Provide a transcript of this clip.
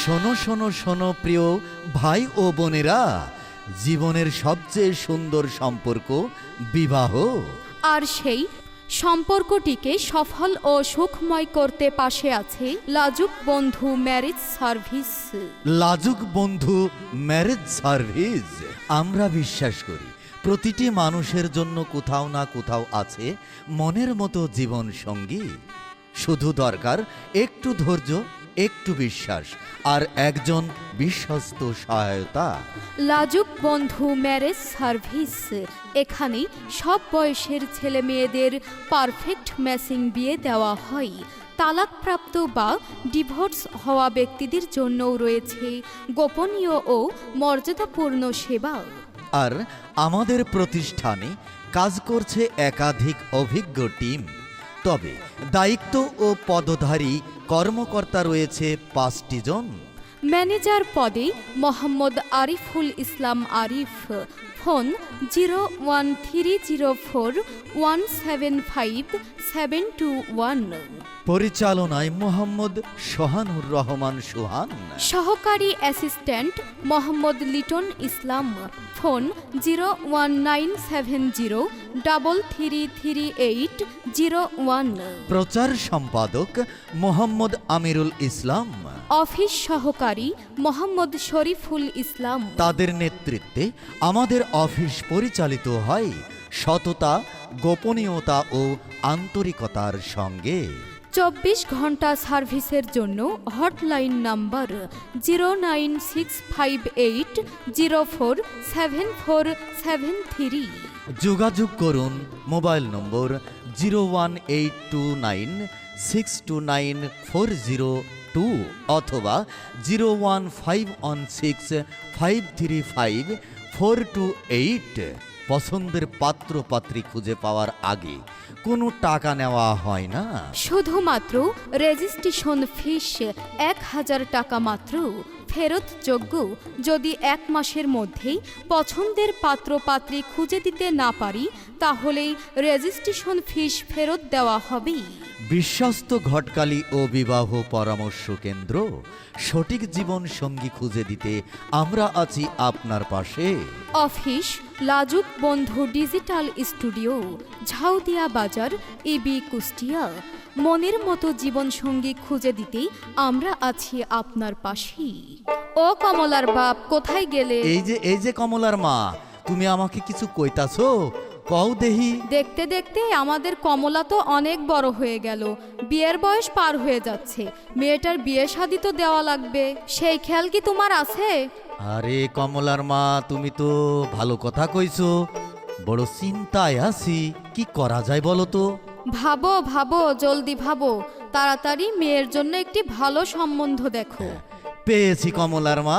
শোনো শোনো শোনো প্রিয় ভাই ও বোনেরা জীবনের সবচেয়ে সুন্দর সম্পর্ক বিবাহ। আর সেই সম্পর্কটিকে সফল ও সুখময় করতে পাশে আছে লাজুক বন্ধু ম্যারেজ সার্ভিস। লাজুক বন্ধু ম্যারেজ সার্ভিস। আমরা বিশ্বাস করি প্রতিটি মানুষের জন্য কোথাও না কোথাও আছে মনের মতো জীবন সঙ্গী শুধু দরকার একটু ধৈর্য একটু বিশ্বাস আর একজন বিশ্বস্ত সহায়তা। লাজুক বন্ধু ম্যারেজ সার্ভিস এখানে সব বয়সের ছেলে মেয়েদের পারফেক্ট ম্যাচিং বিয়ে দেওয়া হয়। তালাকপ্রাপ্ত বা ডিভোর্স হওয়া ব্যক্তিদের জন্যও রয়েছে গোপনীয় ও মর্যাদাপূর্ণ সেবা। আর আমাদের প্রতিষ্ঠানে কাজ করছে একাধিক অভিজ্ঞ টিম। তবে দায়িত্ব ও পদধারী কর্মকর্তা রয়েছে পাঁচটি জন। ম্যানেজার পদে Mohammad Ariful Islam Arif phone zero one three zero four one seven five seven two one. পরিচালনায় মোহাম্মদ সোহানুর রহমান সোহান। সহকারী assistant Mohammad Liton Islam. Phone zero one nine seven zero double three three eight zero one. প্রচার সম্পাদক Mohammad Amirul Islam. Office সহকারী মোহাম্মদ শরীফুল ইসলাম। তাদের নেতৃত্বে আমাদের office পরিচালিত হয় সততা গোপনীয়তা ও আন্তরিকতার সঙ্গে। চব্বিশ ঘণ্টা সার্ভিসের জন্য hotline number zero nine six five eight zero four seven four seven three. যোগাযোগ করুন mobile number zero one eight two nine six two nine four zero two অথবা zero one five one six five three five four two eight পছন্দের পাত্র পাত্রী খুঁজে পাওয়ার আগে কোনো টাকা নেওয়া হয় না। শুধুমাত্র রেজিস্ট্রেশন ফিস এক হাজার টাকা মাত্র। ফেরতযোগ্য যদি এক মাসের মধ্যেই পছন্দের পাত্রপাত্রী খুঁজে দিতে না পারি, তাহলেই রেজিস্ট্রেশন ফিস ফেরত দেওয়া হবে। বিশ্বস্ত ঘটকালী ও বিবাহ পরামর্শ কেন্দ্র, সঠিক জীবন সঙ্গী খুঁজে দিতে আমরা আছি আপনার পাশে। অফিস লাজুক বন্ধু ডিজিটাল স্টুডিও ঝাউদিয়া বাজার ইবি কুষ্টিয়া। মনের মতো জীবনসঙ্গী খুঁজে দিতে আমরা আছি আপনার পাশেই। ও কমলার বাপ কোথায় গেলে? এই যে এই যে কমলার মা তুমি আমাকে কিছু কইতাছো? কও দেহি। দেখতে দেখতে আমাদের কমলা তো অনেক বড় হয়ে গেল। বিয়ের বয়স পার হয়ে যাচ্ছে। মেয়েটার বিয়ে শাদি তো দেওয়া লাগবে। সেই খেয়াল কি তোমার আছে? আরে কমলার মা তুমি তো ভালো কথা কইছো। বড় চিন্তায় আছি কি করা যায় বলো তো? ভাবো ভাবো জলদি ভাবো। তাড়াতাড়ি মেয়ের জন্য একটি ভালো সম্বন্ধ দেখো। পেয়েছি কমলার মা